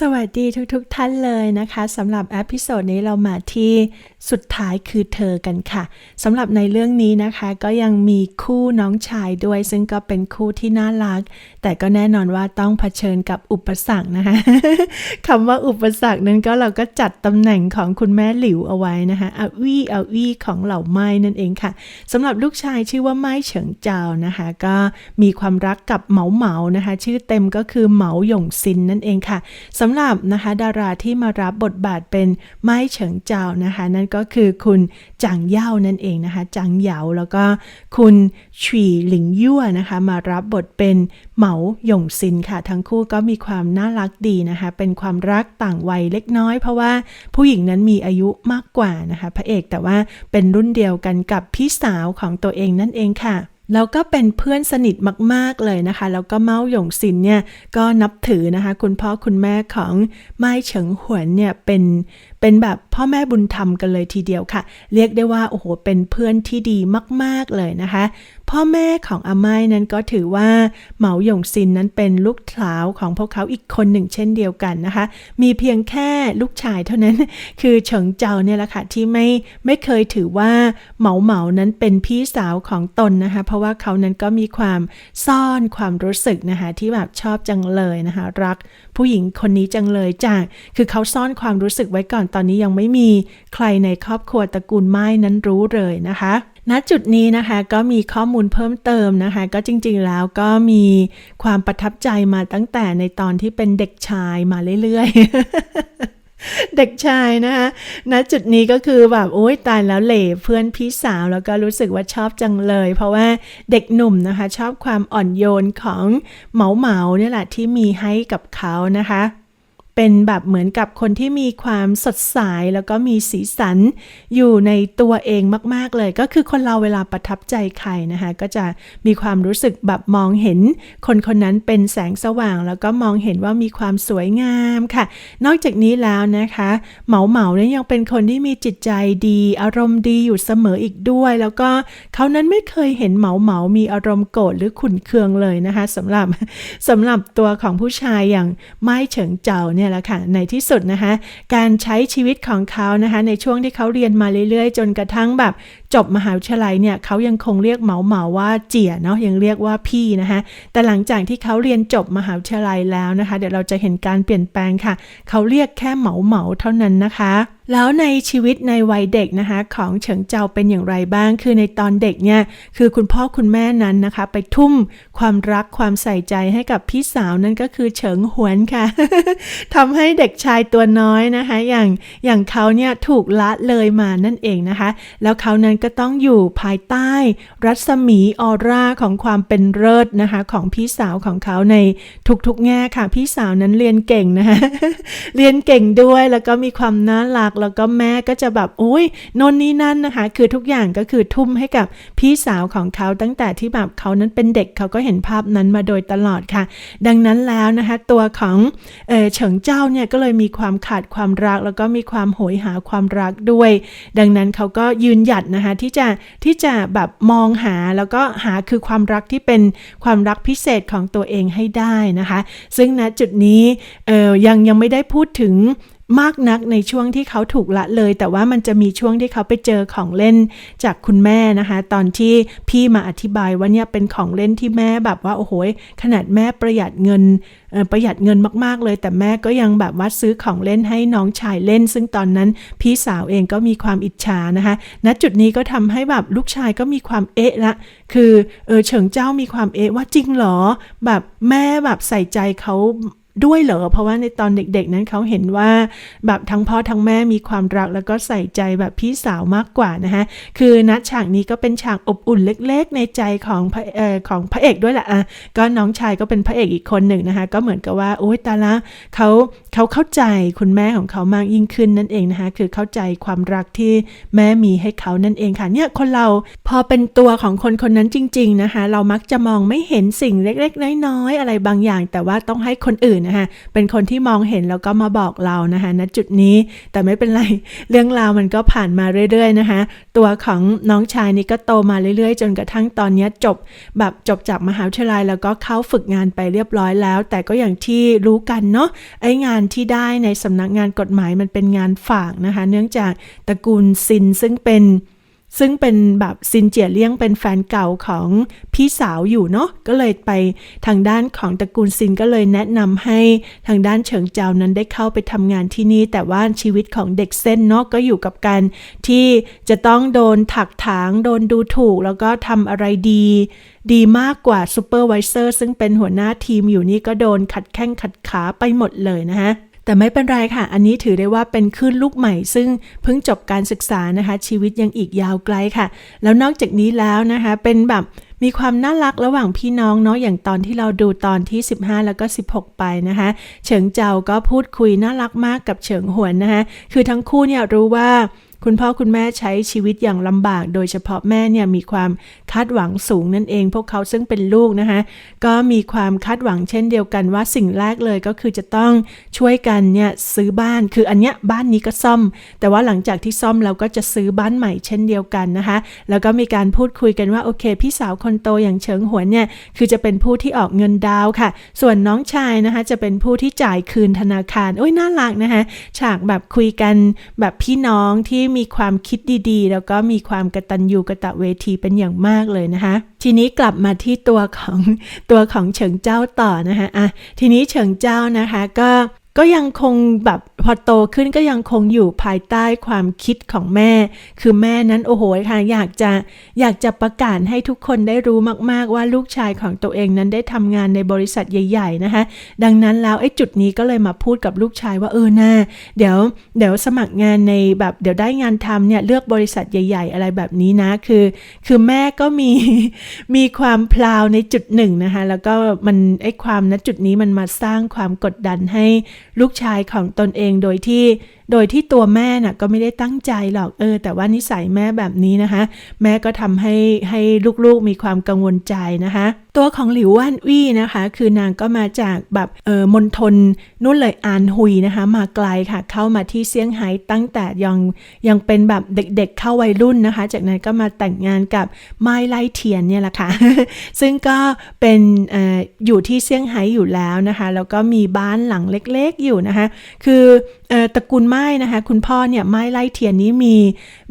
สวัสดีทุกๆทท่านเลยนะคะสำหรับเอพิโซดนี้เรามาที่ สุดท้ายคือเธอกันค่ะสำหรับในเรื่องนี้นะคะก็ยังมีคู่น้องชายด้วย ซึ่งก็เป็นคู่ที่น่ารัก แต่ก็แน่นอนว่าต้องเผชิญกับอุปสรรคนะคะคำว่าอุปสรรคนั้นก็เราก็จัดตำแหน่งของคุณแม่หลิวเอาไว้นะคะอาวี่อาวี่ของเหล่าไม้นั่นเองค่ะสำหรับลูกชายชื่อว่าไม้เฉิงเจานะคะก็มีความรักกับเหมาเหมานะคะ ชื่อเต็มก็คือเหมาหยงซินนั่นเองค่ะสำหรับนะคะดาราที่มารับบทบาทเป็นไม้เฉิงเจานะคะนั่นก็คือคุณจางเย่านั่นเองนะคะจางเหยาแล้วก็คุณฉีหลิงยั่วนะคะมารับบทเป็นเหมาหยงซินค่ะ ทั้งคู่ก็มีความน่ารักดีนะคะเป็นความรักต่างวัยเล็กน้อย เพราะว่าผู้หญิงนั้นมีอายุมากกว่านะคะพระเอกแต่ว่าเป็นรุ่นเดียวกันกับพี่สาวของตัวเองนั่นเองค่ะ แล้วก็เป็นเพื่อนสนิทมาก ๆ เลยนะคะ แล้วก็เมาหยงซินเนี่ยก็นับถือนะคะ คุณพ่อคุณแม่ของไม้เฉิงหวนเนี่ยเป็นเป็นแบบพ่อแม่บุญธรรมกันเลยทีเดียวค่ะ เรียกได้ว่าโอ้โหเป็นเพื่อนที่ดีมาก ๆ เลยนะคะพ่อแม่ของอาไม้นั้นก็ถือว่าเหมาหยงซินนั้นเป็นลูกสาวของพวกเขาอีกคนหนึ่งเช่นเดียวกันนะคะ มีเพียงแค่ลูกชายเท่านั้น คือเฉิงเจาเนี่ยแหละค่ะที่ไม่ไม่เคยถือว่าเหมาเหมานั้นเป็นพี่สาวของตนนะคะ เพราะว่าเขานั้นก็มีความซ่อนความรู้สึกนะคะที่แบบชอบจังเลยนะคะรักผู้หญิงคนนี้จังเลยจากคือเขาซ่อนความรู้สึกไว้ก่อนตอนนี้ยังไม่มีใครในครอบครัวตระกูลไม้นั้นรู้เลยนะคะ ณจุดนี้นะคะก็มีข้อมูลเพิ่มเติมนะคะ ก็จริงๆแล้วก็มีความประทับใจมาตั้งแต่ในตอนที่เป็นเด็กชายมาเรื่อยๆเด็กชายนะคะณจุดนี้ก็คือแบบโอ๊ยตายแล้วเหล่เพื่อนพี่สาวแล้วก็รู้สึกว่าชอบจังเลย เพราะว่าเด็กหนุ่มนะคะ ชอบความอ่อนโยนของเหมาเหมาเนี่ยแหละที่มีให้กับเขานะคะ เป็นแบบเหมือนกับคนที่มีความสดใสแล้วก็มีสีสันอยู่ในตัวเองมาก ๆ เลย ก็คือคนเราเวลาประทับใจใครนะคะ ก็จะมีความรู้สึกแบบมองเห็น คนคนนั้นเป็นแสงสว่าง แล้วก็มองเห็นว่ามีความสวยงามค่ะ นอกจากนี้แล้วนะคะ เหมาเหมาเนี่ยยังเป็นคนที่มีจิตใจดี อารมณ์ดีอยู่เสมออีกด้วย แล้วก็เขานั้นไม่เคยเห็นเหมาเหมามีอารมณ์โกรธหรือขุนเคืองเลยนะคะสำหรับสำหรับตัวของผู้ชายอย่างไม้เฉิงเจ้าเนี่ยแหละค่ะในที่สุดนะคะการใช้ชีวิตของเขานะคะในช่วงที่เขาเรียนมาเรื่อยๆ จนกระทั่งแบบ จบมหาวิทยาลัยเนี่ยเขายังคงเรียกเหมาเหมาว่าเจี๋ยเนาะยังเรียกว่าพี่นะคะแต่หลังจากที่เขาเรียนจบมหาวิทยาลัยแล้วนะคะ เดี๋ยวเราจะเห็นการเปลี่ยนแปลงค่ะ เขาเรียกแค่เหมาเหมาเท่านั้นนะคะแล้วในชีวิตในวัยเด็กนะคะ ของเฉิงเจาเป็นอย่างไรบ้าง คือในตอนเด็กเนี่ยคือคุณพ่อคุณแม่นั้นนะคะ ไปทุ่มความรักความใส่ใจให้กับพี่สาวนั่นก็คือเฉิงหวนค่ะทำให้เด็กชายตัวน้อยนะคะ อย่างอย่างเขาเนี่ยถูกละเลยมานั่นเองนะคะ แล้วเขานั้นก็ต้องอยู่ภายใต้ รัศมีออร่าของความเป็นเลิศนะคะ ของพี่สาวของเขาในทุกๆแง่ค่ะ พี่สาวนั้นเรียนเก่งนะคะเรียนเก่งด้วยแล้วก็มีความน่ารักแล้วก็แม่ก็จะแบบโอ้ยนนนี่นั่นนะคะ คือทุกอย่างก็คือทุ่มให้กับพี่สาวของเขาตั้งแต่ที่แบบเขานั้นเป็นเด็กเขาก็เห็นภาพนั้นมาโดยตลอดค่ะ ดังนั้นแล้วนะคะตัวของเเฉิงเจ้าเนี่ยก็เลยมีความขาดความรัก แล้วก็มีความโหยหาความรักด้วย ดังนั้นเขาก็ยืนหยัดนะคะที่จะที่จะแบบมองหาแล้วก็หาคือความรักที่เป็นความรักพิเศษของตัวเองให้ได้นะคะ ซึ่งณจุดนี้เออยังยังไม่ได้พูดถึง มากนักในช่วงที่เขาถูกละเลย แต่ว่ามันจะมีช่วงที่เขาไปเจอของเล่นจากคุณแม่นะคะ ตอนที่พี่มาอธิบายว่าเนี่ยเป็นของเล่นที่แม่แบบว่าโอ้โหขนาดแม่ประหยัดเงินประหยัดเงินมากๆเลย แต่แม่ก็ยังแบบว่าซื้อของเล่นให้น้องชายเล่น ซึ่งตอนนั้นพี่สาวเองก็มีความอิจฉานะคะณจุดนี้ก็ทำให้แบบลูกชายก็มีความเอะละ คือเออเฉิงเจ้ามีความเอะว่าจริงเหรอ แบบแม่แบบใส่ใจเขา ด้วยเหรอ เพราะว่าในตอนเด็กๆ นั้นเขาเห็นว่าแบบทั้งพ่อทั้งแม่มีความรักแล้วก็ใส่ใจแบบพี่สาวมากกว่านะคะ คือนัดฉากนี้ก็เป็นฉากอบอุ่นเล็กๆ ในใจของพระเอของพระเอกด้วยแหละอะก็น้องชายก็เป็นพระเอกอีกคนหนึ่งนะคะ ก็เหมือนกับว่าโอ๊ยตาละเขาเขาเข้าใจคุณแม่ของเขามากยิ่งขึ้นนั่นเองนะคะ คือเข้าใจความรักที่แม่มีให้เขานั่นเองค่ะ เนี่ยคนเราพอเป็นตัวของคนคนนั้นจริง ๆนะคะ เรามักจะมองไม่เห็นสิ่งเล็ก ๆ น้อยๆอะไรบางอย่าง แต่ว่าต้องให้คนอื่นนะคะเป็นคนที่มองเห็นแล้วก็มาบอกเรานะคะณจุดนี้แต่ไม่เป็นไรเรื่องราวมันก็ผ่านมาเรื่อยๆนะคะตัวของน้องชายนี่ก็โตมาเรื่อยๆ จนกระทั่งตอนนี้จบแบบจบจากมหาวิทยาลัยแล้วก็เข้าฝึกงานไปเรียบร้อยแล้ว แต่ก็อย่างที่รู้กันเนาะไอ้งานที่ได้ในสำนักงานกฎหมายมันเป็นงานฝากนะคะ เนื่องจากตระกูลซินซึ่งเป็น ซึ่งเป็นแบบซินเจียเลี่ยงเป็นแฟนเก่าของพี่สาวอยู่เนาะก็เลยไปทางด้านของตระกูลซินก็เลยแนะนำให้ทางด้านเฉิงเจานั้นได้เข้าไปทำงานที่นี่ แต่ว่าชีวิตของเด็กเส้นเนาะก็อยู่กับการที่จะต้องโดนถักถางโดนดูถูก แล้วก็ทำอะไรดี ดีมากกว่าซูเปอร์วิเซอร์ซึ่งเป็นหัวหน้าทีมอยู่นี่ก็โดนขัดแข้งขัดขาไปหมดเลยนะคะ แต่ไม่เป็นไรค่ะ อันนี้ถือได้ว่าเป็นคลื่นลูกใหม่ ซึ่งเพิ่งจบการศึกษานะคะ ชีวิตยังอีกยาวไกลค่ะ แล้วนอกจากนี้แล้วนะคะ เป็นแบบมีความน่ารักระหว่างพี่น้องเนาะอย่างตอนที่เราดูตอนที่ 15 แล้วก็ 16 ไปนะคะ เฉิงเจาก็พูดคุยน่ารักมากกับเฉิงหวนนะคะ คือทั้งคู่เนี่ยรู้ว่า คุณพ่อคุณแม่ใช้ชีวิตอย่างลำบาก โดยเฉพาะแม่เนี่ยมีความคาดหวังสูงนั่นเอง พวกเขาซึ่งเป็นลูกนะคะ ก็มีความคาดหวังเช่นเดียวกันว่าสิ่งแรกเลยก็คือจะต้องช่วยกันเนี่ยซื้อบ้าน คืออันเนี้ยบ้านนี้ก็ซ่อม แต่ว่าหลังจากที่ซ่อมเราก็จะซื้อบ้านใหม่เช่นเดียวกันนะคะ แล้วก็มีการพูดคุยกันว่าโอเค พี่สาวคนโตอย่างเฉิงหวนเนี่ยคือจะเป็นผู้ที่ออกเงินดาวน์ค่ะ ส่วนน้องชายนะคะจะเป็นผู้ที่จ่ายคืนธนาคารโอ้ยน่ารักนะคะฉากแบบคุยกันแบบพี่น้องที่มีความคิดดีๆ แล้วก็มีความกระตันยูกระตะเวทีเป็นอย่างมากเลยนะคะ ทีนี้กลับมาที่ตัวของตัวของเฉิงเจ้าต่อนะคะอะทีนี้เฉิงเจ้านะคะ ก็ ก็ยังคงแบบพอโตขึ้นก็ยังคงอยู่ภายใต้ความคิดของแม่ คือแม่นั้นโอ้โหค่ะอยากจะอยากจะประกาศให้ทุกคนได้รู้มาก ๆ ว่าลูกชายของตัวเองนั้นได้ทำงานในบริษัทใหญ่ ๆ นะคะ ดังนั้นแล้วไอ้จุดนี้ก็เลยมาพูดกับลูกชายว่าเออนะเดี๋ยวเดี๋ยวสมัครงานในแบบเดี๋ยวได้งานทำเนี่ยเลือกบริษัทใหญ่ ๆ อะไรแบบนี้นะคือ คือแม่ก็มีมีความพลาวในจุดหนึ่งนะคะแล้วก็มันไอ้ความณจุดนี้มันมาสร้างความกดดันให้ ลูกชายของตนเองโดยที่โดยที่ตัวแม่น่ะก็ไม่ได้ตั้งใจหรอกเออ แต่ว่านิสัยแม่แบบนี้นะคะ แม่ก็ทำให้ให้ลูกๆมีความกังวลใจนะคะ ตัวของหลิวว่านวี่นะคะ คือนางก็มาจากแบบเออมณฑลนู่นเลยอานฮุยนะคะ มาไกลค่ะ เข้ามาที่เซี่ยงไฮ้ตั้งแต่ยังยังเป็นแบบเด็กๆเข้าวัยรุ่นนะคะ จากนั้นก็มาแต่งงานกับไม้ไล่เทียนเนี่ยแหละค่ะ ซึ่งก็เป็นอออยู่ที่เซี่ยงไฮ้อยู่แล้วนะคะ แล้วก็มีบ้านหลังเล็กๆอยู่นะคะ คือตระกูลไม้นะคะ คุณพ่อเนี่ยไม้ไล่เทียนนี้มี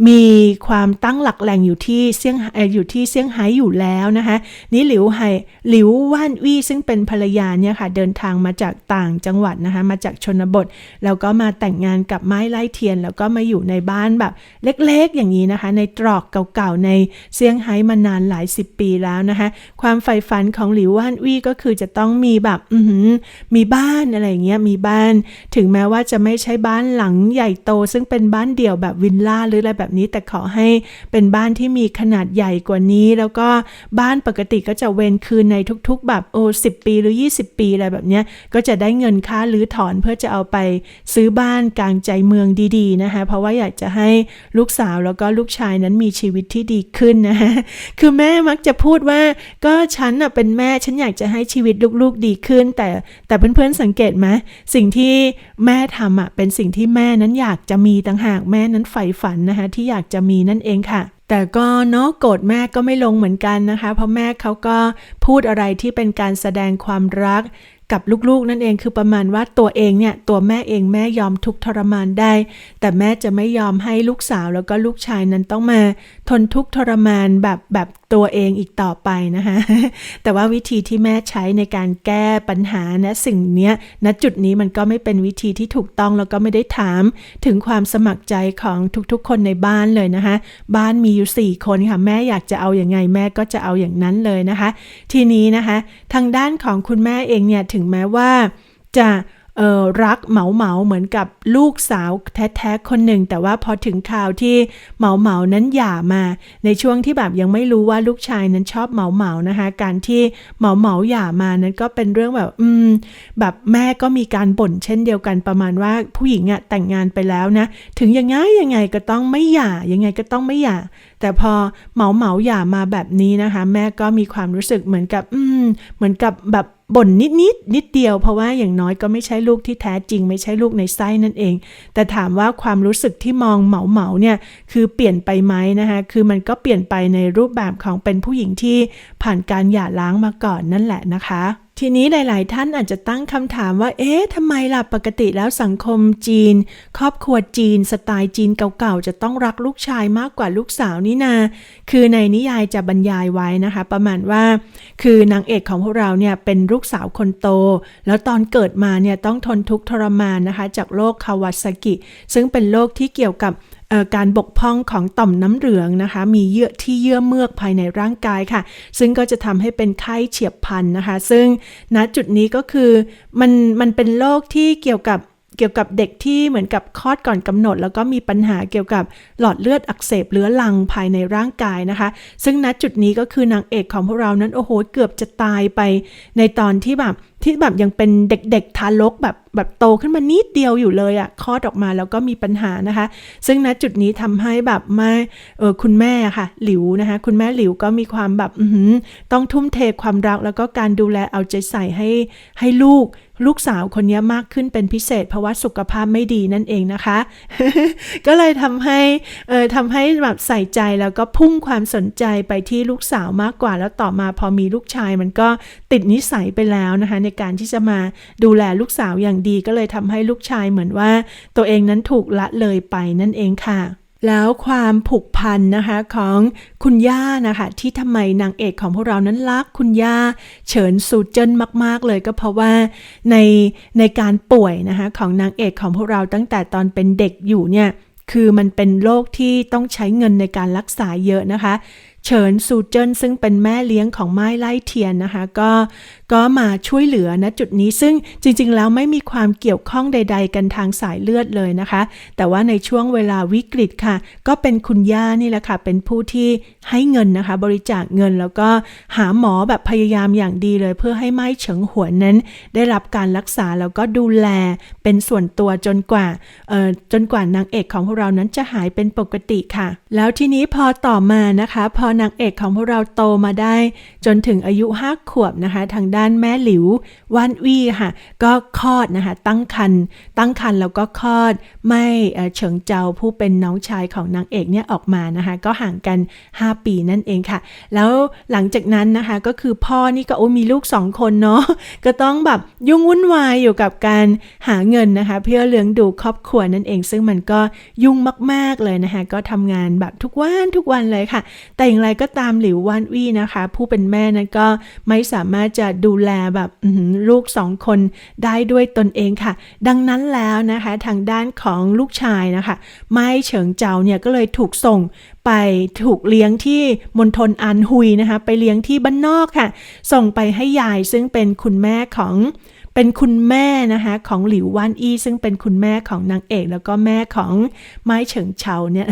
มีความตั้งหลักแหล่งอยู่ที่เซี่ยงอยู่ที่เซี่ยงไฮ้อยู่แล้วนะคะนี่หลิวไห่หลิวว่านวี่ซึ่งเป็นภรรยาเนี่ยค่ะเดินทางมาจากต่างจังหวัดนะคะมาจากชนบท แล้วก็มาแต่งงานกับไม้ไล่เทียน แล้วก็มาอยู่ในบ้านแบบเล็กๆอย่างนี้นะคะ ในตรอกเก่าๆในเซี่ยงไฮ้มานานหลายสิบปีแล้วนะคะความใฝ่ฝันของหลิวว่านวี่ก็คือจะต้องมีแบบอืมีบ้านอะไรเงี้ยมีบ้าน ถึงแม้ว่าจะไม่ใช่บ้านหลังใหญ่โตซึ่งเป็นบ้านเดี่ยวแบบวิลล่าหรืออะไรแบบนี้ แต่ขอให้เป็นบ้านที่มีขนาดใหญ่กว่านี้ แล้วก็บ้านปกติก็จะเวนคืนในทุกๆ แบบโอ้สิปีหรือ 20 ปีอะไรแบบเนี้ยก็จะได้เงินค่ารื้อถอนเพื่อจะเอาไปซื้อบ้านกลางใจเมืองดีๆนะคะเพราะว่าอยากจะให้ลูกสาวแล้วก็ลูกชายนั้นมีชีวิตที่ดีขึ้นนะคะคือแม่มักจะพูดว่าก็ฉันเป็นแม่ฉันอยากจะให้ชีวิตลูกๆดีขึ้น แต่แต่เพื่อนๆสังเกตไหมสิ่งที่แม่ทำอะเป็นสิ่งที่แม่ม่นั้นอยากจะมีต่างหากแม่นั้นใฝ่ฝันนะคะที่อยากจะมีนั่นเองค่ะ แต่ก็เนาะโกรธแม่ก็ไม่ลงเหมือนกันนะคะ เพราะแม่เขาก็พูดอะไรที่เป็นการแสดงความรักกับลูกๆนั่นเองคือประมาณว่าตัวเองเนี่ยตัวแม่เองแม่ยอมทุกทรมานได้ แต่แม่จะไม่ยอมให้ลูกสาวแล้วก็ลูกชายนั้นต้องมา ทนทุกทรมานแบบแบบ ตัวเองอีกต่อไปนะคะแต่ว่าวิธีที่แม่ใช้ในการแก้ปัญหานะสิ่งเนี้ยณจุดนี้มันก็ไม่เป็นวิธีที่ถูกต้องแล้วก็ไม่ได้ถามถึงความสมัครใจของทุกๆ คนในบ้านเลยนะคะ บ้านมีอยู่ 4 คนค่ะ แม่อยากจะเอาอย่างไงแม่ก็จะเอาอย่างนั้นเลยนะคะ ทีนี้นะคะ ทางด้านของคุณแม่เองเนี่ยถึงแม้ว่าจะ ออรักเหมาเหมาเหมือนกับลูกสาวแท้ๆคนหนึ่ง แต่ว่าพอถึงข่าวที่เหมาเหมานั้นหย่ามา ในช่วงที่แบบยังไม่รู้ว่าลูกชายนั้นชอบเหมาเหมานะคะ การที่เหมาเหมาหย่ามานั้นก็เป็นเรื่องแบบอืมแบบแม่ก็มีการบ่นเช่นเดียวกันประมาณว่าผู้หญิงอะแต่งงานไปแล้วนะ ถึงยังไงยังไงก็ต้องไม่หย่ายังไงก็ต้องไม่หย่าแต่พอเหมาเหมาหย่ามาแบบนี้นะคะ แม่ก็มีความรู้สึกเหมือนกับอืมเหมือนกับแบบ บ่นนิดนิดนิดเดียว เพราะว่าอย่างน้อยก็ไม่ใช่ลูกที่แท้จริง ไม่ใช่ลูกในไส้นั่นเอง แต่ถามว่าความรู้สึกที่มองเหมาเหมาเนี่ยคือเปลี่ยนไปไหมนะคะคือมันก็เปลี่ยนไปในรูปแบบของเป็นผู้หญิงที่ผ่านการหย่าร้างมาก่อนนั่นแหละนะคะ ทีนี้หลาย ๆ ท่านอาจจะตั้งคำถามว่า เอ๊ะทำไมล่ะปกติแล้วสังคมจีน ครอบครัวจีน สไตล์จีนเก่า ๆ จะต้องรักลูกชายมากกว่าลูกสาวนี่นา คือในนิยายจะบรรยายไว้นะคะ ประมาณว่า คือนางเอกของพวกเราเนี่ยเป็นลูกสาวคนโต แล้วตอนเกิดมาเนี่ยต้องทนทุกข์ทรมานนะคะ จากโรคคาวาซากิ ซึ่งเป็นโรคที่เกี่ยวกับ การบกพร่องของต่อมน้ำเหลืองนะคะ มีเยื่อที่เยื่อเมือกภายในร่างกายค่ะ ซึ่งก็จะทำให้เป็นไข้เฉียบพลันนะคะ ซึ่งณจุดนี้ก็คือมันมันเป็นโรคที่เกี่ยวกับเกี่ยวกับเด็กที่เหมือนกับคลอดก่อนกำหนด แล้วก็มีปัญหาเกี่ยวกับหลอดเลือดอักเสบเรื้อรังภายในร่างกายนะคะ ซึ่งณจุดนี้ก็คือนางเอกของพวกเรานั้นโอ้โหเกือบจะตายไปในตอนที่แบบ ที่แบบยังเป็นเด็กๆทารกแบบแบบโตขึ้นมานิดเดียวอยู่เลยอะ่ะคลอดออกมาแล้วก็มีปัญหานะคะ ซึ่งณจุดนี้ทำให้แบบมาเออคุณแม่ค่ะ หลิวนะคะ คุณแม่หลิวก็มีความแบบต้องทุ่มเทความรักแล้วก็การดูแลเอาใจใส่ให้ให้ลูกลูกสาวคนนี้มากขึ้นเป็นพิเศษ เพราะว่าสุขภาพไม่ดีนั่นเองนะคะ ก็เลยทำให้เออทำให้แบบใส่ใจแล้วก็พุ่งความสนใจไปที่ลูกสาวมากกว่า แล้วต่อมาพอมีลูกชายมันก็ติดนิสัยไปแล้วนะคะ ในการที่จะมาดูแลลูกสาวอย่างดีก็เลยทำให้ลูกชายเหมือนว่า ตัวเองนั้นถูกละเลยไปนั่นเองค่ะแล้วความผูกพันนะคะของคุณย่านะคะที่ทำไมนางเอกของพวกเรานั้นรักคุณย่าเฉินซูเจิ้นมาก ๆ เลยก็เพราะว่าในในการป่วยนะคะของนางเอกของพวกเราตั้งแต่ตอนเป็นเด็กอยู่เนี่ยคือมันเป็นโรคที่ต้องใช้เงินในการรักษาเยอะนะคะเฉินซูเจิ้นซึ่งเป็นแม่เลี้ยงของไม้ไล่เทียนนะคะ ก็ ก็มาช่วยเหลือณจุดนี้ซึ่งจริงๆ แล้วไม่มีความเกี่ยวข้องใด ๆ กันทางสายเลือดเลยนะคะ แต่ว่าในช่วงเวลาวิกฤตค่ะ ก็เป็นคุณย่านี่แหละค่ะ เป็นผู้ที่ให้เงินนะคะ บริจาคเงินแล้วก็หาหมอแบบพยายามอย่างดีเลย เพื่อให้ไม้เฉิงหัวนนั้น ได้รับการรักษาแล้วก็ดูแลเป็นส่วนตัวจนกว่าเอ่อจนกว่านางเอกของพวกเรานั้นจะหายเป็นปกติค่ะ แล้วทีนี้พอต่อมานะคะ พอนางเอกของพวกเราโตมาได้ จนถึงอายุห้าขวบนะคะ ทางด้านแม่หลิววานวี่ค่ะ ก็คลอดนะคะ ตั้งครรภ์ตั้งครรภ์แล้วก็คลอด ไม่เอ่อเฉิงเจาผู้เป็นน้องชายของนางเอกเนี่ยออกมานะคะ ก็ห่างกัน 5 ปีนั่นเองค่ะ แล้วหลังจากนั้นนะคะ ก็คือพ่อนี่ก็โอ้มีลูกสองคนเนาะก็ต้องแบบยุ่งวุ่นวายอยู่กับการหาเงินนะคะ เพื่อเลี้ยงดูครอบครัวนั่นเอง ซึ่งมันก็ยุ่งมาก ๆเลยนะคะ ก็ทำงานแบบทุกวันทุกวันเลยค่ะ แต่อย่างไรก็ตามหลิววานวี่นะคะ ผู้เป็นแม่นั้นก็ไม่สามารถจะดูแลแบบลูกสองคนได้ด้วยตนเองค่ะ ดังนั้นแล้วนะคะทางด้านของลูกชายนะคะไม้เฉิงเจาเนี่ยก็เลยถูกส่งไปถูกเลี้ยงที่มณฑลอันฮุยนะคะไปเลี้ยงที่บ้านนอกค่ะ ส่งไปให้ยายซึ่งเป็นคุณแม่ของเป็นคุณแม่นะคะของหลิวว่านอี้ซึ่งเป็นคุณแม่ของนางเอก แล้วก็แม่ของไม้เฉิงเฉาเนี่ย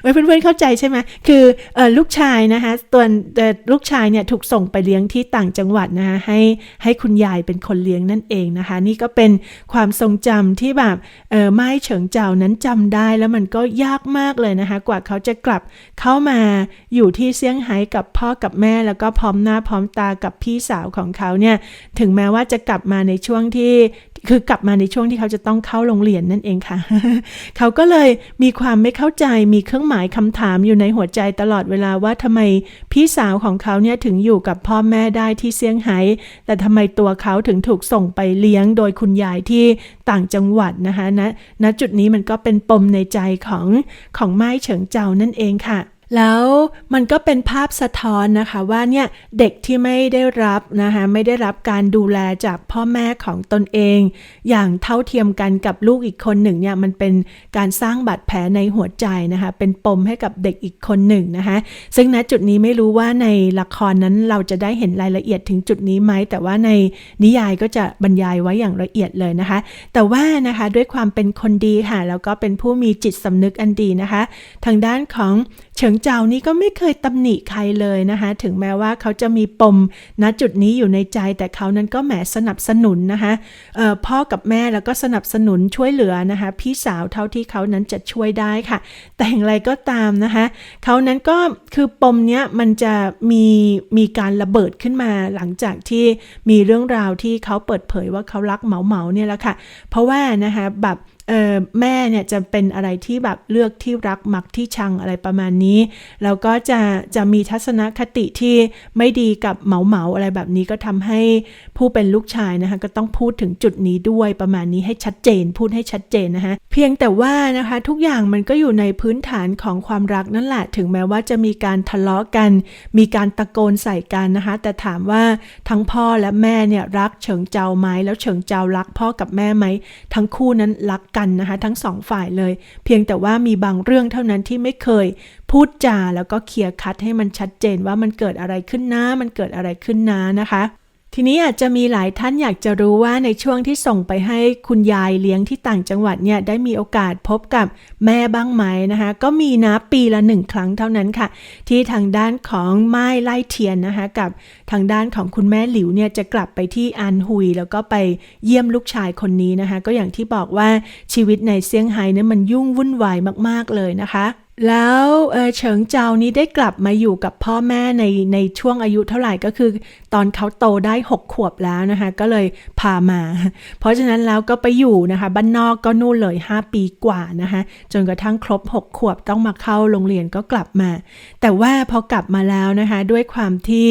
ไว้เพื่อนๆเข้าใจใช่ไหมคืออลูกชายนะคะตัวลูกชายเนี่ยถูกส่งไปเลี้ยงที่ต่างจังหวัดนะคะให้ให้คุณยายเป็นคนเลี้ยงนั่นเองนะคะ นี่ก็เป็นความทรงจำที่แบบเออไม้เฉิงเจ้านั้นจำได้แล้วมันก็ยากมากเลยนะคะ กว่าเขาจะกลับเข้ามาอยู่ที่เซี่ยงไฮ้กับพ่อกับแม่ แล้วก็พร้อมหน้าพร้อมตากับพี่สาวของเขาเนี่ยถึงแม้ว่าจะกลับมาในช่วงที่ คือกลับมาในช่วงที่เขาจะต้องเข้าโรงเรียนนั่นเองค่ะ เขาก็เลยมีความไม่เข้าใจมีเครื่องหมายคำถามอยู่ในหัวใจตลอดเวลาว่าทำไมพี่สาวของเขาเนี่ยถึงอยู่กับพ่อแม่ได้ที่เซี่ยงไฮ้แต่ทำไมตัวเขาถึงถูกส่งไปเลี้ยงโดยคุณยายที่ต่างจังหวัดนะคะณณจุดนี้มันก็เป็นปมในใจของของไม้เฉิงเจ้านั่นเองค่ะ แล้วมันก็เป็นภาพสะท้อนนะคะว่าเนี่ยเด็กที่ไม่ได้รับนะคะไม่ได้รับการดูแลจากพ่อแม่ของตนเอง อย่างเท่าเทียมกันกับลูกอีกคนหนึ่งเนี่ยมันเป็นการสร้างบาดแผลในหัวใจนะคะเป็นปมให้กับเด็กอีกคนหนึ่งนะคะซึ่งณจุดนี้ไม่รู้ว่าในละครนั้นเราจะได้เห็นรายละเอียดถึงจุดนี้ไหมแต่ว่าในนิยายก็จะบรรยายไว้อย่างละเอียดเลยนะคะ แต่ว่านะคะด้วยความเป็นคนดีค่ะแล้วก็เป็นผู้มีจิตสำนึกอันดีนะคะ ทางด้านของเฉิงเจ้านี่ก็ไม่เคยตำหนิใครเลยนะคะถึงแม้ว่าเขาจะมีปมณจุดนี้อยู่ในใจ แต่เขานั้นก็แหมสนับสนุนนะคะพ่อกับแม่แล้วก็สนับสนุนช่วยเหลือนะคะพี่สาวเท่าที่เขานั้นจะช่วยได้ค่ะ แต่อย่างไรก็ตามนะคะเขานั้นก็คือปมเนี้ยมันจะมีมีการระเบิดขึ้นมาหลังจากที่มีเรื่องราวที่เขาเปิดเผยว่าเขารักเหมาเหมาเนี่ยแหละค่ะ เพราะว่านะคะแบบ แม่เนี่ยจะเป็นอะไรที่แบบเลือกที่รักมักที่ชังอะไรประมาณนี้ แล้วก็จะจะมีทัศนคติที่ไม่ดีกับเหมาเหมาอะไรแบบนี้ก็ทำให้ผู้เป็นลูกชายนะคะก็ต้องพูดถึงจุดนี้ด้วยประมาณนี้ให้ชัดเจน พูดให้ชัดเจนนะคะเพียงแต่ว่านะคะทุกอย่างมันก็อยู่ในพื้นฐานของความรักนั่นแหละ ถึงแม้ว่าจะมีการทะเลาะกัน มีการตะโกนใส่กันนะคะแต่ถามว่าทั้งพ่อและแม่เนี่ยรักเฉิงเจ้าไหมแล้วเฉิงเจ้ากักพ่อกับแม่ไหมทั้งคู่นั้นรักกันนะคะทั้งสองฝ่ายเลย เพียงแต่ว่ามีบางเรื่องเท่านั้นที่ไม่เคยพูดจาแล้วก็เคลียร์คัดให้มันชัดเจนว่ามันเกิดอะไรขึ้นนะมันเกิดอะไรขึ้นนะนะคะ ทีนี้อาจจะมีหลายท่านอยากจะรู้ว่าในช่วงที่ส่งไปให้คุณยายเลี้ยงที่ต่างจังหวัดเนี่ยได้มีโอกาสพบกับแม่บ้างไหมนะคะ ก็มีนะปีละหนึ่งครั้งเท่านั้นค่ะ ที่ทางด้านของไม้ไล่เทียนนะคะกับทางด้านของคุณแม่หลิวเนี่ยจะกลับไปที่อันฮุย แล้วก็ไปเยี่ยมลูกชายคนนี้นะคะ ก็อย่างที่บอกว่าชีวิตในเซี่ยงไฮ้เนี่ยมันยุ่งวุ่นวายมาก ๆเลยนะคะ แล้วเฉิงเจ้านี้ได้กลับมาอยู่กับพ่อแม่ในในช่วงอายุเท่าไหร่ก็คือ ตอนเขาโตได้ 6 ขวบแล้วนะคะ ก็เลยพามา เพราะฉะนั้นแล้วก็ไปอยู่นะคะบ้านนอกก็นู่นเลย 5 ปีกว่านะคะ จนกระทั่งครบ 6 ขวบต้องมาเข้าโรงเรียนก็กลับมา แต่ว่าพอกลับมาแล้วนะคะ ด้วยความที่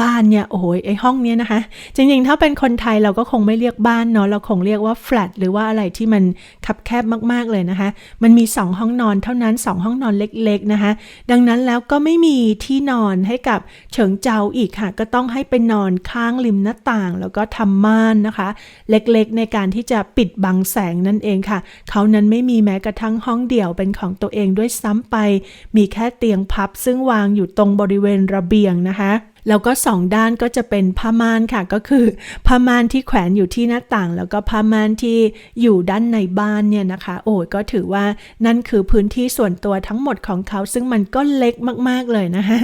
บ้านเนี่ยโอ้โหไอห้องเนี้ยนะคะ จริงๆ ถ้าเป็นคนไทยเราก็คงไม่เรียกบ้านเนาะเราคงเรียกว่าแฟลตหรือว่าอะไรที่มันคับแคบมากๆเลยนะคะ มันมี 2 ห้องนอนเท่านั้น 2 ห้องนอนเล็กๆนะคะ ดังนั้นแล้วก็ไม่มีที่นอนให้กับเฉิงเจาอีกค่ะ ก็ต้องให้ไปนอนข้างริมหน้าต่าง แล้วก็ทำม่านนะคะ เล็กๆ ในการที่จะปิดบังแสงนั่นเองค่ะ เขานั้นไม่มีแม้กระทั่งห้องเดี่ยวเป็นของตัวเองด้วยซ้ำไป มีแค่เตียงพับซึ่งวางอยู่ตรงบริเวณระเบียงนะคะ แล้วก็สองด้านก็จะเป็นผ้าม่านค่ะ ก็คือผ้าม่านที่แขวนอยู่ที่หน้าต่าง แล้วก็ผ้าม่านที่อยู่ด้านในบ้านเนี่ยนะคะ โอ้ยก็ถือว่านั่นคือพื้นที่ส่วนตัวทั้งหมดของเขา ซึ่งมันก็เล็กมากๆเลยนะคะ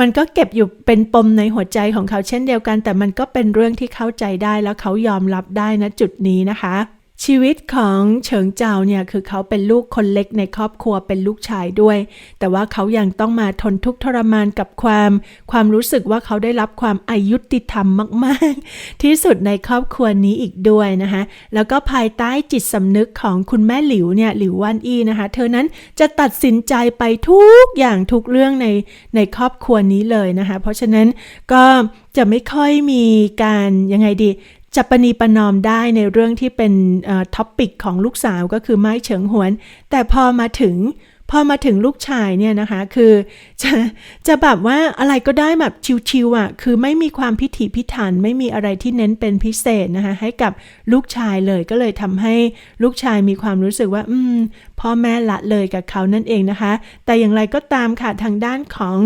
มันก็เก็บอยู่เป็นปมในหัวใจของเขาเช่นเดียวกัน แต่มันก็เป็นเรื่องที่เข้าใจได้แล้วเขายอมรับได้นะจุดนี้นะคะ ชีวิตของเฉิงเจาเนี่ยคือเขาเป็นลูกคนเล็กในครอบครัวเป็นลูกชายด้วย แต่ว่าเขายังต้องมาทนทุกข์ทรมานกับความ ความรู้สึกว่าเขาได้รับความอายุติธรรมมากๆ ที่สุดในครอบครัวนี้อีกด้วยนะคะแล้วก็ภายใต้จิตสำนึกของคุณแม่หลิวเนี่ยหลิววันอี้นะคะ เธอนั้นจะตัดสินใจไปทุกอย่างทุกเรื่องในในครอบครัวนี้เลยนะคะ เพราะฉะนั้นก็จะไม่ค่อยมีการยังไงดี จะปณีประนอมได้ในเรื่องที่เป็นท็อปปิกของลูกสาวก็คือไม้เฉิงหวน แต่พอมาถึงพอมาถึงลูกชายเนี่ยนะคะคือจะจะแบบว่าอะไรก็ได้แบบชิวๆอะคือไม่มีความพิถีพิถันไม่มีอะไรที่เน้นเป็นพิเศษนะคะให้กับลูกชายเลยก็เลยทำให้ลูกชายมีความรู้สึกว่า อืม พ่อแม่ละเลยกับเขานั่นเองนะคะ แต่อย่างไรก็ตามค่ะทางด้านของ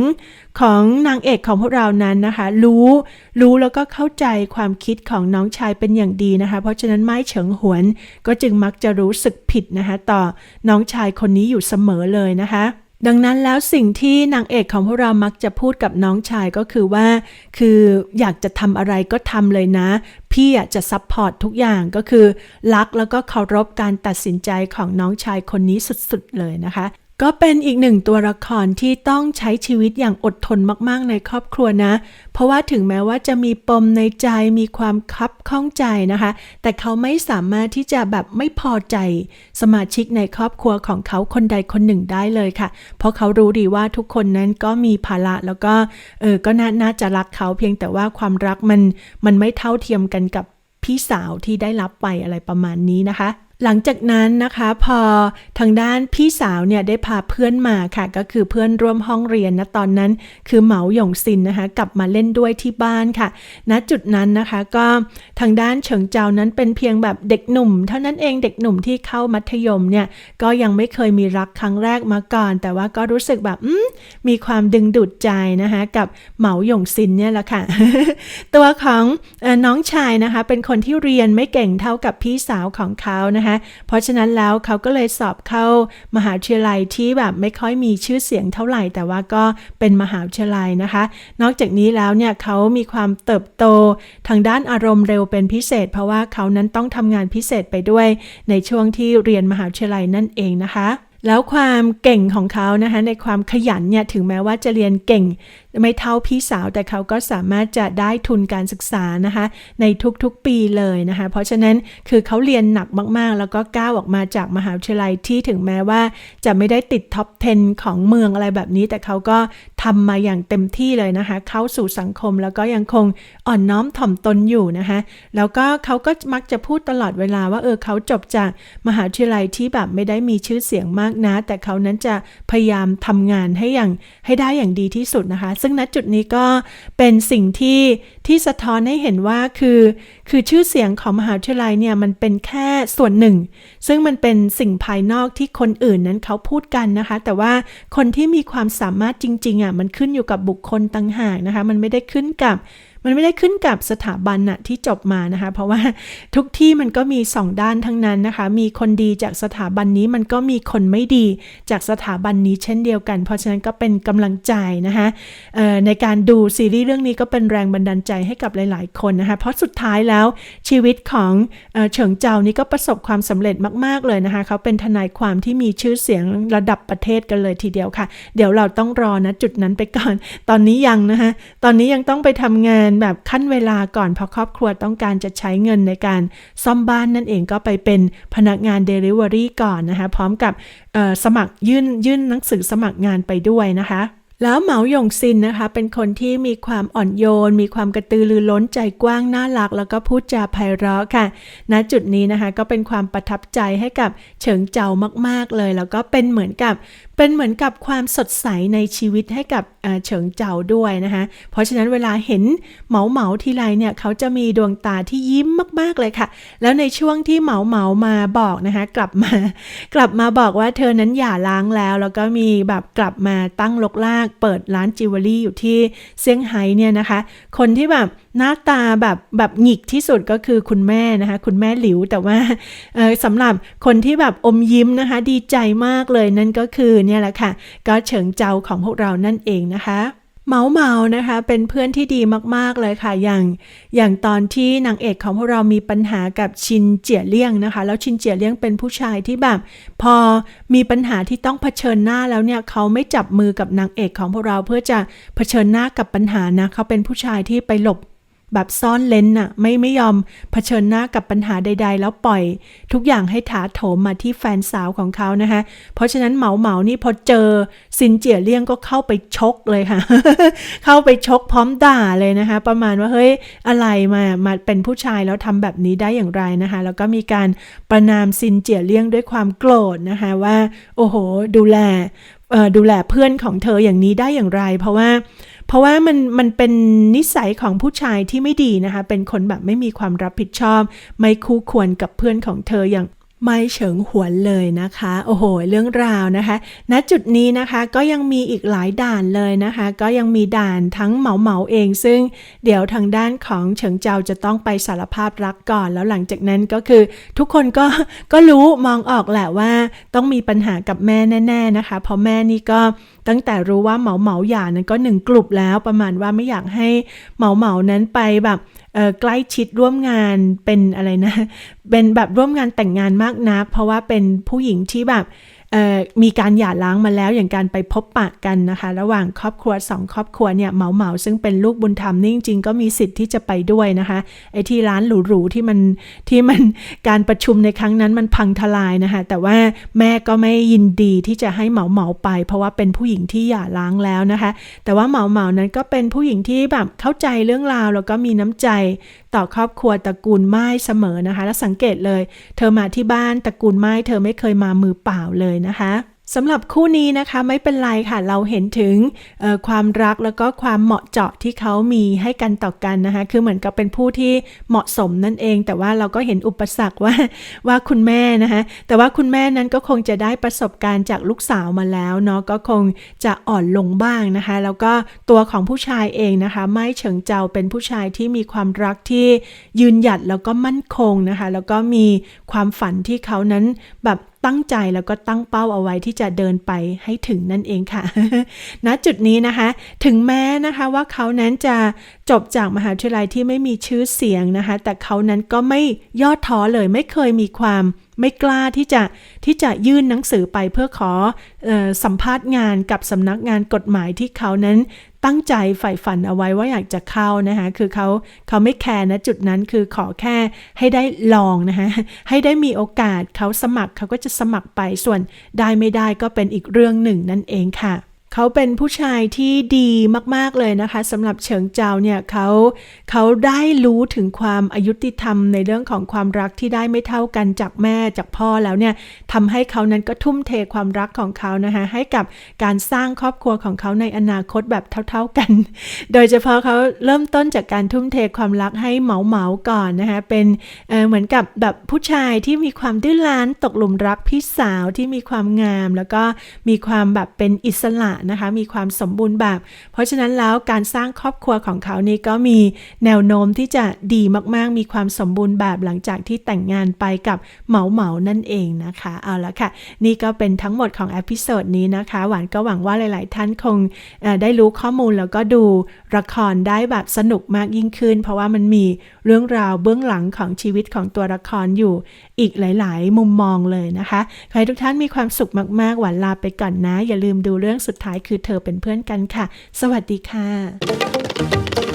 ของนางเอกของพวกเรานั้นนะคะ รู้รู้แล้วก็เข้าใจความคิดของน้องชายเป็นอย่างดีนะคะ เพราะฉะนั้นไม้เฉิงหวน ก็จึงมักจะรู้สึกผิดนะคะ ต่อน้องชายคนนี้อยู่เสมอเลยนะคะ ดังนั้นแล้วสิ่งที่นางเอกของพวกเรามักจะพูดกับน้องชายก็คือว่า คืออยากจะทำอะไรก็ทำเลยนะ พี่จะซัพพอร์ตทุกอย่างก็คือ รักแล้วก็เคารพการตัดสินใจของน้องชายคนนี้สุดๆเลยนะคะ ก็เป็นอีกหนึ่งตัวละครที่ต้องใช้ชีวิตอย่างอดทนมากๆ ในครอบครัวนะ เพราะว่าถึงแม้ว่าจะมีปมในใจมีความคับข้องใจนะคะ แต่เขาไม่สามารถที่จะแบบไม่พอใจสมาชิกในครอบครัวของเขาคนใดคนหนึ่งได้เลยค่ะ เพราะเขารู้ดีว่าทุกคนนั้นก็มีภาระแล้วก็เออก็น่านาจะรักเขาเพียงแต่ว่าความรักมันมันไม่เท่าเทียมกันกับพี่สาวที่ได้รับไปอะไรประมาณนี้นะคะ หลังจากนั้นนะคะพอทางด้านพี่สาวเนี่ยได้พาเพื่อนมาค่ะ ก็คือเพื่อนร่วมห้องเรียนนะตอนนั้น คือเหมาหยงซินนะคะกลับมาเล่นด้วยที่บ้านค่ะณจุดนั้นนะคะก็ทางด้านเฉิงเจานั้นเป็นเพียงแบบเด็กหนุ่ม เท่านั้นเองเด็กหนุ่มที่เข้ามัธยมเนี่ยก็ยังไม่เคยมีรักครั้งแรกมาก่อน แต่ว่าก็รู้สึกแบบมมีความดึงดูดใจนะคะกับเหมาหยงซินเนี่ยแหละค่ะ ตัวของอน้องชายนะคะเป็นคนที่เรียนไม่เก่งเท่ากับพี่สาวของเขานะคะนะคะเพราะฉะนั้นแล้วเขาก็เลยสอบเข้ามหาวิทยาลัยที่แบบไม่ค่อยมีชื่อเสียงเท่าไหร่แต่ว่าก็เป็นมหาวิทยาลัยนะคะ นอกจากนี้แล้วเนี่ยเขามีความเติบโตทางด้านอารมณ์เร็วเป็นพิเศษ เพราะว่าเขานั้นต้องทำงานพิเศษไปด้วย ในช่วงที่เรียนมหาวิทยาลัยนั่นเองนะคะแล้วความเก่งของเขานะคะในความขยันเนี่ยถึงแม้ว่าจะเรียนเก่ง ไม่เท่าพี่สาวแต่เขาก็สามารถจะได้ทุนการศึกษานะคะ ในทุกๆปีเลยนะคะ เพราะฉะนั้นคือเขาเรียนหนักมากๆ แล้วก็ก้าวออกมาจากมหาวิทยาลัยที่ถึงแม้ว่า จะไม่ได้ติดท็อป 10 ของเมืองอะไรแบบนี้ แต่เขาก็ทำมาอย่างเต็มที่เลยนะคะ เข้าสู่สังคมแล้วก็ยังคงอ่อนน้อมถ่อมตนอยู่นะคะ แล้วก็เขาก็มักจะพูดตลอดเวลาว่าเออเขาจบจากมหาวิทยาลัยที่แบบไม่ได้มีชื่อเสียงมากนะ แต่เขานั้นจะพยายามทำงานให้อย่างให้ได้อย่างดีที่สุดนะคะซึ่งณจุดนี้ก็เป็นสิ่งที่ที่สะท้อนให้เห็นว่าคือ คือชื่อเสียงของมหาวิทยาลัยเนี่ยมันเป็นแค่ส่วนหนึ่ง ซึ่งมันเป็นสิ่งภายนอกที่คนอื่นนั้นเขาพูดกันนะคะ แต่ว่าคนที่มีความสามารถจริงๆอะมันขึ้นอยู่กับบุคคลต่างหากนะคะ มันไม่ได้ขึ้นกับ มันไม่ได้ขึ้นกับสถาบันนะที่จบมานะคะ เพราะว่าทุกที่มันก็มีสองด้านทั้งนั้นนะคะ มีคนดีจากสถาบันนี้มันก็มีคนไม่ดีจากสถาบันนี้เช่นเดียวกัน เพราะฉะนั้นก็เป็นกำลังใจนะคะในการดูซีรีส์เรื่องนี้ก็เป็นแรงบันดาลใจให้กับหลาย ๆ คนนะคะ เพราะสุดท้ายแล้วชีวิตของเออเฉิงเจานี่ก็ประสบความสำเร็จมาก ๆ เลยนะคะ เขาเป็นทนายความที่มีชื่อเสียงระดับประเทศกันเลยทีเดียวค่ะ เดี๋ยวเราต้องรอนะจุดนั้นไปก่อน ตอนนี้ยังนะคะ ตอนนี้ยังต้องไปทำงานแบบขั้นเวลาก่อนเพราะครอบครัวต้องการจะใช้เงินในการซ่อมบ้านนั่นเองก็ไปเป็นพนักงาน Delivery ก่อนนะคะ พร้อมกับสมัครยื่นยื่นหนังสือสมัครงานไปด้วยนะคะแล้วเหมาหยงซินนะคะ เป็นคนที่มีความอ่อนโยน มีความกระตือรือร้นใจกว้างน่ารัก แล้วก็พูดจาไพเราะค่ะ ณจุดนี้นะคะก็เป็นความประทับใจให้กับเฉิงเจ้ามาก ๆเลย แล้วก็เป็นเหมือนกับเป็นเหมือนกับความสดใสในชีวิตให้กับเฉิงเจ้าด้วยนะคะเพราะฉะนั้นเวลาเห็นเหมาเหมาทีไรเนี่ยเขาจะมีดวงตาที่ยิ้มมากๆเลยค่ะ แล้วในช่วงที่เหมาเหมามาบอกนะคะกลับมากลับมาบอกว่าเธอนั้นหย่าร้างแล้ว แล้วก็มีแบบกลับมาตั้งลกลาก เปิดร้านจิวเวลรี่อยู่ที่เซี่ยงไฮ้เนี่ยนะคะ คนที่แบบ หน้าตาแบบแบบหงิกที่สุดก็คือคุณแม่นะคะ คุณแม่หลิวแต่ว่าสำหรับคนที่แบบอมยิ้มนะคะ ดีใจมากเลยนั่นก็คือเนี่ยแหละค่ะ ก็เฉิงเจาของพวกเรานั่นเองนะคะเมาเมานะคะ เป็นเพื่อนที่ดีมากๆเลยค่ะ อย่างอย่างตอนที่นางเอกของพวกเรามีปัญหากับชินเจียเลี่ยงนะคะ แล้วชินเจียเลี่ยงเป็นผู้ชายที่แบบ พอมีปัญหาที่ต้องเผชิญหน้าแล้วเนี่ยเขาไม่จับมือกับนางเอกของพวกเราเพื่อจะเผชิญหน้ากับปัญหานะเขาเป็นผู้ชายที่ไปหลบ แบบซ่อนเลนน่ะไม่ไม่ยอมเผชิญหน้ากับปัญหาใด ๆ แล้วปล่อยทุกอย่างให้ถาโถมมาที่แฟนสาวของเขานะคะ เพราะฉะนั้นเหมาเหมานี่พอเจอซินเจียเลี่ยงก็เข้าไปชกเลยค่ะ เข้าไปชกพร้อมด่าเลยนะคะ ประมาณว่าเฮ้ยอะไรมามาเป็นผู้ชายแล้วทำแบบนี้ได้อย่างไรนะคะ แล้วก็มีการประนามซินเจียเลี่ยงด้วยความโกรธนะคะว่า โอ้โห ดูแลดูแลเพื่อนของเธออย่างนี้ได้อย่างไร เพราะว่า เพราะว่ามันมันเป็นนิสัยของผู้ชายที่ไม่ดีนะคะ เป็นคนแบบไม่มีความรับผิดชอบ ไม่คู่ควรกับเพื่อนของเธออย่างไม่เฉิงหวนเลยนะคะ โอ้โห เรื่องราวนะคะ ณ จุดนี้นะคะก็ยังมีอีกหลายด่านเลยนะคะ ก็ยังมีด่านทั้งเหมาเหมาเอง ซึ่งเดี๋ยวทางด้านของเฉิงเจาจะต้องไปสารภาพรักก่อน แล้วหลังจากนั้นก็คือทุกคนก็ก็รู้มองออกแหละว่า ต้องมีปัญหากับแม่แน่ ๆนะคะ เพราะแม่นี่ก็ตั้งแต่รู้ว่าเหมาเหมาหย่านั้นก็หนึ่งกลุ่มแล้วประมาณว่าไม่อยากให้เหมาเหมานั้นไปแบบใกล้ชิดร่วมงานเป็นอะไรนะ เป็นแบบร่วมงานแต่งงานมากนัก เพราะว่าเป็นผู้หญิงที่แบบ มีการหย่าร้างมาแล้วอย่างการไปพบปะกันนะคะ ระหว่างครอบครัวสองครอบครัวเนี่ยเหมาเหมาซึ่งเป็นลูกบุญธรรมนี่จริงๆก็มีสิทธิ์ที่จะไปด้วยนะคะไอ้ที่ร้านหรูๆที่มันที่มันการประชุมในครั้งนั้นมันพังทลายนะคะแต่ว่าแม่ก็ไม่ยินดีที่จะให้เหมาเหมาไป เพราะว่าเป็นผู้หญิงที่หย่าร้างแล้วนะคะ แต่ว่าเหมาเหมานั้นก็เป็นผู้หญิงที่แบบเข้าใจเรื่องราวแล้วก็มีน้ำใจ ต่อครอบครัวตระกูลไม้เสมอนะคะ และสังเกตเลย เธอมาที่บ้านตระกูลไม้เธอไม่เคยมามือเปล่าเลยนะคะ สำหรับคู่นี้นะคะไม่เป็นไรค่ะเราเห็นถึงความรักแล้วก็ความเหมาะเจาะที่เขามีให้กันต่อกันนะคะคือเหมือนกับเป็นผู้ที่เหมาะสมนั่นเอง แต่ว่าเราก็เห็นอุปสรรคว่าว่าคุณแม่นะคะแต่ว่าคุณแม่นั้นก็คงจะได้ประสบการณ์จากลูกสาวมาแล้วเนาะก็คงจะอ่อนลงบ้างนะคะ แล้วก็ตัวของผู้ชายเองนะคะ ไม่เฉิงเจ้าเป็นผู้ชายที่มีความรักที่ยืนหยัดแล้วก็มั่นคงนะคะ แล้วก็มีความฝันที่เขานั้นแบบ ตั้งใจแล้วก็ตั้งเป้าเอาไว้ที่จะเดินไปให้ถึงนั่นเองค่ะณจุดนี้นะคะ ถึงแม้นะคะว่าเขานั้นจะจบจากมหาวิทยาลัยที่ไม่มีชื่อเสียงนะคะ แต่เขานั้นก็ไม่ย่อท้อเลยไม่เคยมีความไม่กล้าที่จะที่จะยื่นหนังสือไปเพื่อขอออสัมภาษณ์งานกับสำนักงานกฎหมายที่เขานั้น ตั้งใจใฝ่ฝันเอาไว้ว่าอยากจะเข้านะคะคือเขาเขาไม่แคร์นะจุดนั้นคือขอแค่ให้ได้ลองนะคะให้ได้มีโอกาสเขาสมัครเขาก็จะสมัครไปส่วนได้ไม่ได้ก็เป็นอีกเรื่องหนึ่งนั่นเองค่ะ เขาเป็นผู้ชายที่ดีมาก ๆ เลยนะคะสำหรับเฉิงเจาเนี่ยเขาเขาได้รู้ถึงความอายุติธรรมในเรื่องของความรักที่ได้ไม่เท่ากันจากแม่จากพ่อแล้วเนี่ยทำให้เขานั้นก็ทุ่มเทความรักของเขานะคะให้กับการสร้างครอบครัวของเขาในอนาคตแบบเท่า ๆกัน โดยเฉพาะเขาเริ่มต้นจากการทุ่มเทความรักให้เหมาเหมาก่อนนะคะเป็นเเหมือนกับแบบผู้ชายที่มีความดื้อรั้นตกหลุมรักพี่สาวที่มีความงาม แล้วก็มีความแบบเป็นอิสระนะคะ มีความสมบูรณ์แบบ เพราะฉะนั้นแล้วการสร้างครอบครัวของเขานี่ก็มีแนวโน้มที่จะดีมากๆ มีความสมบูรณ์แบบหลังจากที่แต่งงานไปกับเหมาเหมานั่นเองนะคะ เอาละค่ะ นี่ก็เป็นทั้งหมดของเอพิโซดนี้นะคะ หวานก็หวังว่าหลาย ๆ ท่านคงได้รู้ข้อมูลแล้วก็ดูละครได้แบบสนุกมากยิ่งขึ้น เพราะว่ามันมีเรื่องราวเบื้องหลังของชีวิตของตัวละครอยู่อีกหลาย ๆ มุมมองเลยนะคะขอให้ทุกท่านมีความสุขมาก ๆ หวานลาไปก่อนนะ อย่าลืมดูเรื่องสุดท้ายคือเธอเป็นเพื่อนกันค่ะ สวัสดีค่ะ